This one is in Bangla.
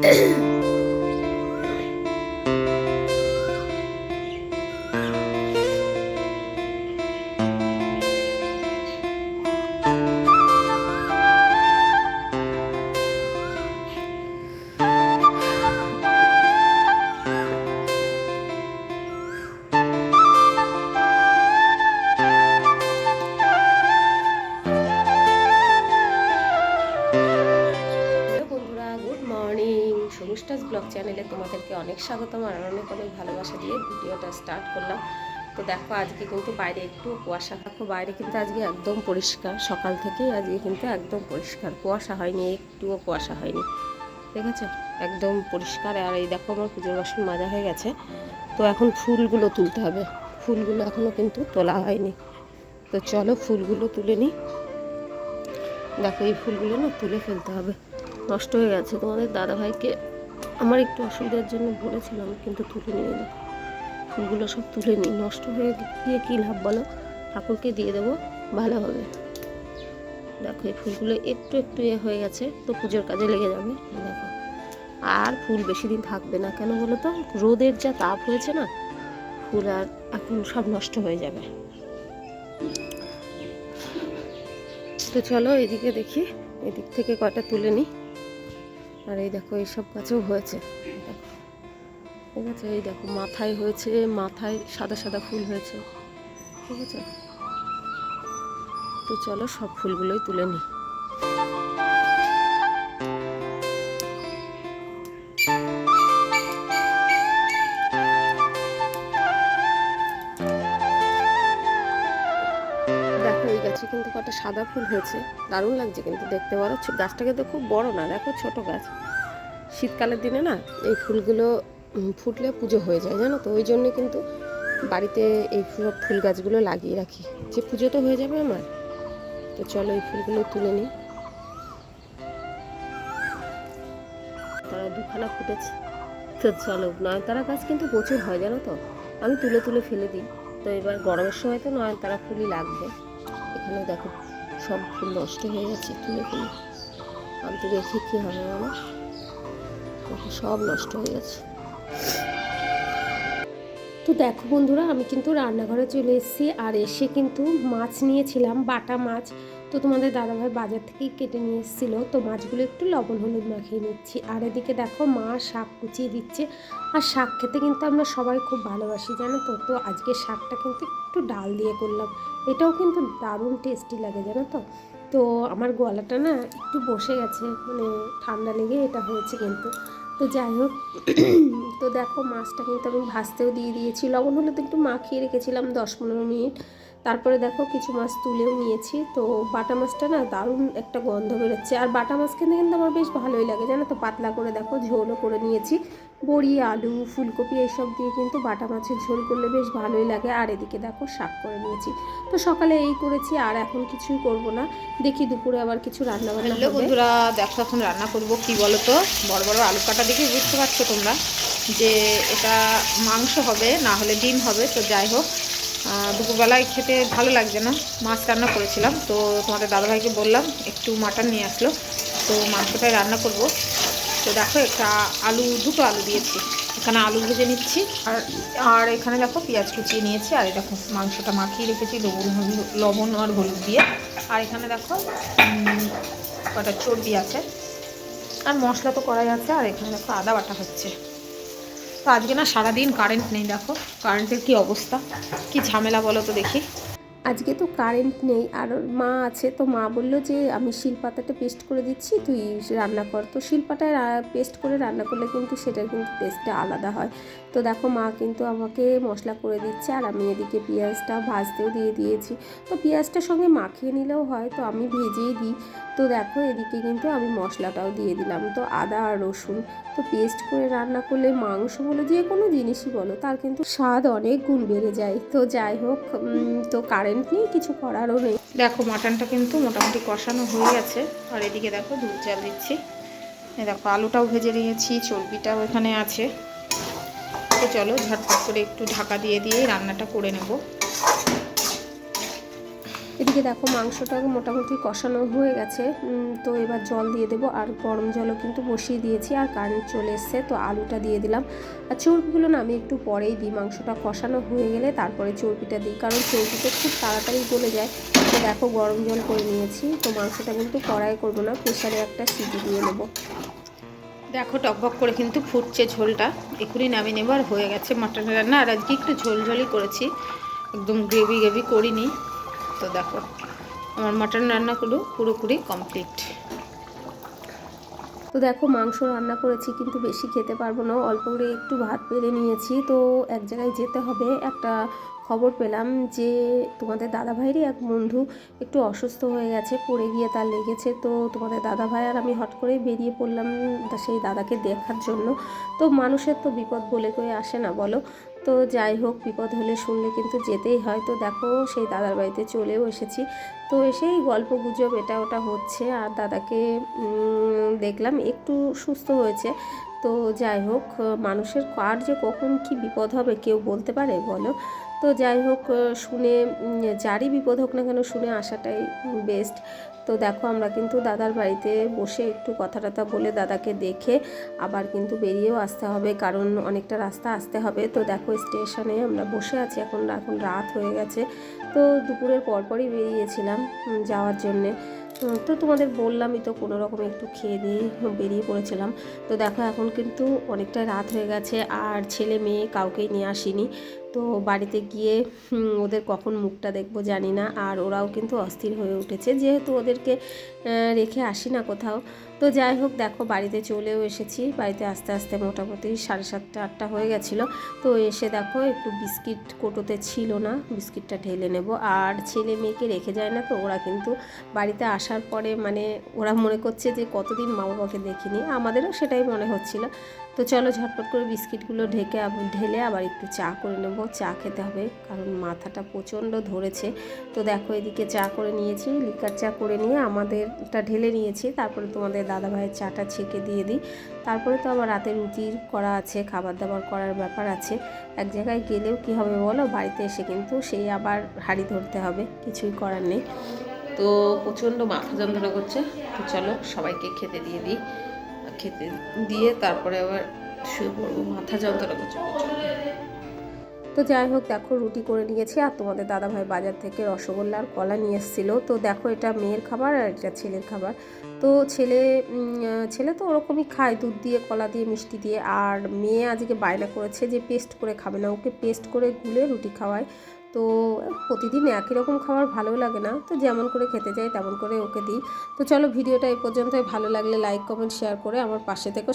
Eh. মর্নিং সবুজটাস ব্লগ চ্যানেলে তোমাদেরকে অনেক স্বাগতম আর অনেক অনেক ভালোবাসা দিয়ে ভিডিওটা স্টার্ট করলাম। তো দেখো, আজকে কিন্তু বাইরে একটু কুয়াশা। থাকো বাইরে কিন্তু আজকে একদম পরিষ্কার। সকাল থেকেই আজকে কিন্তু একদম পরিষ্কার। কুয়াশা হয়নি, একটুও কুয়াশা হয়নি। ঠিক আছে একদম পরিষ্কার। আর এই দেখো, আমার পুজোর বাসন মাজা হয়ে গেছে। তো এখন ফুলগুলো তুলতে হবে। ফুলগুলো এখনও কিন্তু তোলা হয়নি। তো চলো ফুলগুলো তুলে নিই। দেখো, এই ফুলগুলো না তুলে ফেলতে হবে। নষ্ট হয়ে গেছে। তোমাদের দাদাভাইকে আমার একটু অসুবিধার জন্য বলেছিলাম, কিন্তু তুলে নিয়ে এলো। ফুলগুলো সব তুলে নিই নষ্ট হয়ে গিয়ে কী লাভ বলো? ঠাকুরকে দিয়ে দেবো, ভালো হবে। দেখো, এই ফুলগুলো একটু একটু এ হয়ে গেছে, তো পুজোর কাজে লেগে যাবে। দেখো, আর ফুল বেশি দিন থাকবে না। কেন বলো তো? রোদের যা তাপ হয়েছে না, ফুল আর এখন সব নষ্ট হয়ে যাবে। তো চলো, এদিকে দেখি, এদিক থেকে কয়টা তুলে নিই। আর এই দেখো, এইসব গাছেও হয়েছে। ঠিক আছে, এই দেখো, মাথায় হয়েছে, মাথায় সাদা সাদা ফুল হয়েছে। ঠিক আছে? তো চলো সব ফুলগুলোই তুলে নিই। গাছে কিন্তু কটা সাদা ফুল হয়েছে। দারুণ লাগছে কিন্তু দেখতে পারো গাছটা কিন্তু খুব বড় না, দেখো ছোট গাছ। শীতকালের দিনে না, এই ফুলগুলো ফুটলে পুজো হয়ে যায়, জানো তো? ওই জন্য কিন্তু বাড়িতে এই সব ফুল গাছগুলো লাগিয়ে রাখি। যে পুজো তো হয়ে যাবে আমার। তো চলো এই ফুলগুলো তুলে নিই। তারা দুখানা ফুটেছে। তো চলো, নয়নতারা গাছ কিন্তু প্রচুর হয়, জানো তো? আমি তুলে তুলে ফেলে দিই। তো এবার গরমের সময় তো নয়নতারা ফুলই লাগবে। এখানে দেখো সব ফুল নষ্ট হয়ে গেছে, তুলে আমি তো রেখে কী হবে আমার দেখো সব নষ্ট হয়ে গেছে। তো দেখো বন্ধুরা, আমি কিন্তু রান্নাঘরে চলে এসেছি আর এসে কিন্তু মাছ নিয়েছিলাম, বাটা মাছ। তো তোমাদের দাদাভাই বাজার থেকেই কেটে নিয়ে এসেছিল। তো মাছগুলো একটু লবণ হলুদ মাখিয়ে নিচ্ছি। আর এদিকে দেখো মা শাক কুচিয়ে দিচ্ছে। আর শাক খেতে কিন্তু আমরা সবাই খুব ভালোবাসি, জানো তো? তো আজকে শাকটা কিন্তু একটু ডাল দিয়ে করলাম। এটাও কিন্তু দারুণ টেস্টি লাগে, জানো তো? তো আমার গলাটা না একটু বসে গেছে মানে ঠান্ডা লেগে এটা হয়েছে কিন্তু। তো যাই হোক, তো দেখো মাছটা কিন্তু আমি ভাজতেও দিয়ে দিয়েছি। লবণ হলুদ একটু মাখিয়ে রেখেছিলাম দশ পনেরো মিনিট। তারপরে দেখো কিছু মাছ তুলেও নিয়েছি। তো বাটা মাছটা না দারুণ একটা গন্ধ বেরোচ্ছে। আর বাটা মাছ খেতে কিন্তু আমার বেশ ভালোই লাগে জানো তো? পাতলা করে দেখো ঝোলও করে নিয়েছি। বড়ি আলু ফুলকপি এইসব দিয়ে কিন্তু বাটা মাছের ঝোল করলে বেশ ভালোই লাগে। আর এদিকে দেখো শাক করে নিয়েছি। তো সকালে এই করেছি আর এখন কিছুই করব না। দেখি দুপুরে আবার কিছু রান্না বান্না বন্ধুরা দেখো এখন রান্না করব। কি বলো তো বড় বড় আলু কাটা দেখে বুঝতে পারছ তোমরা যে এটা মাংস হবে না হলে ডিম হবে। তো যাই হোক দুপুরবেলায় খেতে ভালো লাগছে না। মাছ রান্না করেছিলাম, তো তোমাদের দাদাভাইকে বললাম, একটু মাটন নিয়ে আসলো। তো মাংসটাই রান্না করব। তো দেখো, একটা আলু, দুটো আলু দিয়েছি। এখানে আলু ভেজে নিচ্ছি, আর আর এখানে দেখো পেঁয়াজ কুচিয়ে নিয়েছি, আর দেখো মাংসটা মাখিয়ে রেখেছি, লবণ লবণ আর হলুদ দিয়ে। আর এখানে দেখো কটা চর্বি আছে। আর মশলা তো করাই আছে, আর এখানে দেখো আদা বাটা হচ্ছে। তো আজকে না সারাদিন কারেন্ট নেই দেখো কারেন্টের কি অবস্থা? কি ঝামেলা বলো তো দেখি। আজকে তো কারেন্ট নেই, আর মা আছে, তো মা বলল যে আমি শিলপাতাটা পেস্ট করে দিচ্ছি, তুই রান্না কর। তো শিলপাটায় পেস্ট করে রান্না করলে কিন্তু সেটার কিন্তু টেস্টটা আলাদা হয়। তো দেখো মা কিন্তু আমাকে মশলা করে দিচ্ছে, আর আমি এদিকে পেঁয়াজটা ভাজতেও দিয়ে দিয়েছি। তো পেঁয়াজটার সঙ্গে মাখিয়ে নিলেও হয়, তো আমি ভেজেই দিই। তো দেখো এদিকে কিন্তু আমি মশলাটাও দিয়ে দিলাম, তো আদা আর রসুন। তো পেস্ট করে রান্না করলে মাংস বলো, যে কোনো জিনিসই বলো, তার কিন্তু স্বাদ অনেক গুণ বেড়ে যায়। তো যাই হোক তো কারেন্ট নেই কিছু করারও নেই। দেখো মাটনটা কিন্তু মোটামুটি কষানো হয়ে গেছে। আর এদিকে দেখো, দুধ চাল দিচ্ছি। দেখো, আলুটাও ভেজে নিয়েছি, চর্বিটাও এখানে আছে। তো চলো, ঝটপট করে একটু ঢাকা দিয়ে দিয়ে রান্নাটা করে নেব। এদিকে দেখো মাংসটা মোটামুটি কষানো হয়ে গেছে। তো এবার জল দিয়ে দেবো। আর গরম জলও কিন্তু বসিয়ে দিয়েছি। আর কারেন্ট চলে এসছে, তো আলুটা দিয়ে দিলাম। আর চর্বিগুলো না আমি একটু পরেই দিই। মাংসটা কষানো হয়ে গেলে তারপরে চর্বিটা দিই। কারণ চর্বিতে খুব তাড়াতাড়ি গলে যায়। তো দেখো গরম জল করে নিয়েছি। তো মাংসটা কিন্তু কড়াই করব না প্রেশারে একটা সিটি দিয়ে নেব দেখো টকবক করে কিন্তু ফুটছে ঝোলটা। এখনই নামিয়ে নেবার হয়ে গেছে মাটন রান্না। আর আজকে একটু ঝোল ঝোলই করেছি। একদম গ্রেভি গ্রেভি করিনি। তো দেখো, আমার মাটন রান্নাগুলো পুরোপুরি কমপ্লিট তো দেখো, মাংস রান্না করেছি, কিন্তু বেশি খেতে পারব না। অল্প করে একটু ভাত পেরে নিয়েছি, তো এক জায়গায় যেতে হবে। একটা খবর পেলাম যে তোমাদের দাদাভাইরই এক বন্ধু একটু অসুস্থ হয়ে গেছে, পড়ে গিয়ে তার লেগেছে। তো তোমাদের দাদাভাই আর আমি হট করে বেরিয়ে পড়লাম সেই দাদাকে দেখার জন্য। তো মানুষের তো বিপদ বলে কয়ে আসে না, বলো। তো যাই হোক, বিপদ হলে শুনলে কিন্তু যেতেই হয়। তো দেখো, সেই দাদার বাড়িতে চলেও এসেছি। তো এসেই গল্প গুজব, এটা ওটা হচ্ছে। আর দাদাকে দেখলাম একটু সুস্থ হয়েছে। তো যাই হোক মানুষের কার যে কখন কি বিপদ হবে কেউ বলতে পারে, বলো। তো যাই হোক শুনে যারই বিপদ হোক না কেন শুনে আসাটাই বেস্ট তো দেখো, আমরা কিন্তু দাদার বাড়িতে বসে একটু কথা টথা বলে দাদাকে দেখে আবার কিন্তু বেরিয়েও আসতে হবে, কারণ অনেকটা রাস্তা আসতে হবে। তো দেখো, স্টেশনে আমরা বসে আছি, এখন এখন রাত হয়ে গেছে। তো দুপুরের পরপরই বেরিয়েছিলাম যাওয়ার জন্যে। তো তোমাদের বললামই তো, কোনো রকম একটু খেয়ে দিয়ে বেরিয়ে পড়েছিলাম। তো দেখো, এখন কিন্তু অনেকটা রাত হয়ে গেছে আর ছেলে মেয়ে কাউকেই নিয়ে আসিনি। তো বাড়িতে গিয়ে ওদের কখন মুখটা দেখব জানি না। আর ওরাও কিন্তু অস্থির হয়ে উঠেছে। যেহেতু ওদেরকে রেখে আসি না কোথাও তো যাই হোক, দেখো বাড়িতে চলেও এসেছি। বাড়িতে আস্তে আস্তে মোটামুটি সাড়ে সাতটা, আটটা হয়ে গেছিল। তো এসে দেখো একটু বিস্কিট কোটোতে ছিল না, বিস্কিটটা ঢেলে নেব। আর ছেলে মেয়েকে রেখে যায় না তো, ওরা কিন্তু বাড়িতে আসার পরে মানে ওরা মনে করছে যে কতদিন মা বাবাকে দেখিনি। আমাদেরও সেটাই মনে হচ্ছিল। তো চলো ঝটপট করে বিস্কিটগুলো ঢেকে ঢেলে আবার একটু চা করে নেব। চা খেতে হবে কারণ মাথাটা প্রচণ্ড ধরেছে। তো দেখো এদিকে চা করে নিয়েছি, লিকার চা করে নিয়ে আমাদেরটা ঢেলে নিয়েছি। তারপরে তোমাদের দাদাভাইয়ের চাটা ছেঁকে দিয়ে দিই। তারপরে তো আবার রাতে রুটি করা আছে খাবার দাবার করার ব্যাপার আছে। এক জায়গায় গেলেও কি হবে বলো? বাড়িতে এসে কিন্তু সেই আবার হাড়ি ধরতে হবে, কিছুই করার নেই। তো প্রচণ্ড মাথা যন্ত্রণা করছে। তো চলো সবাইকে খেতে দিয়ে দিই। খেতে দিয়ে তারপরে আবার শুয়ে পড়ব, মাথা যন্ত্রণা করছে তো যাই হোক, দেখো রুটি করে নিয়েছি আর তোমাদের দাদাভাই বাজার থেকে রসগোল্লা আর কলা নিয়ে এসেছিল। তো দেখো এটা মেয়ের খাবার আর এটা ছেলের খাবার। তো ছেলে ছেলে তো ওরকমই খায়, দুধ দিয়ে, কলা দিয়ে, মিষ্টি দিয়ে। আর মেয়ে আজকে বায়না করেছে যে পেস্ট করে খাবে না, ওকে পেস্ট করে গুলে রুটি খাওয়ায়। তো প্রতিদিন একই রকম খাবার ভালো লাগে না। তো যেমন করে খেতে যাই তেমন করে ওকে দিই। তো চলো ভিডিওটা এই পর্যন্তই। ভালো লাগলে লাইক কমেন্ট শেয়ার করে আমার পাশে থেকো।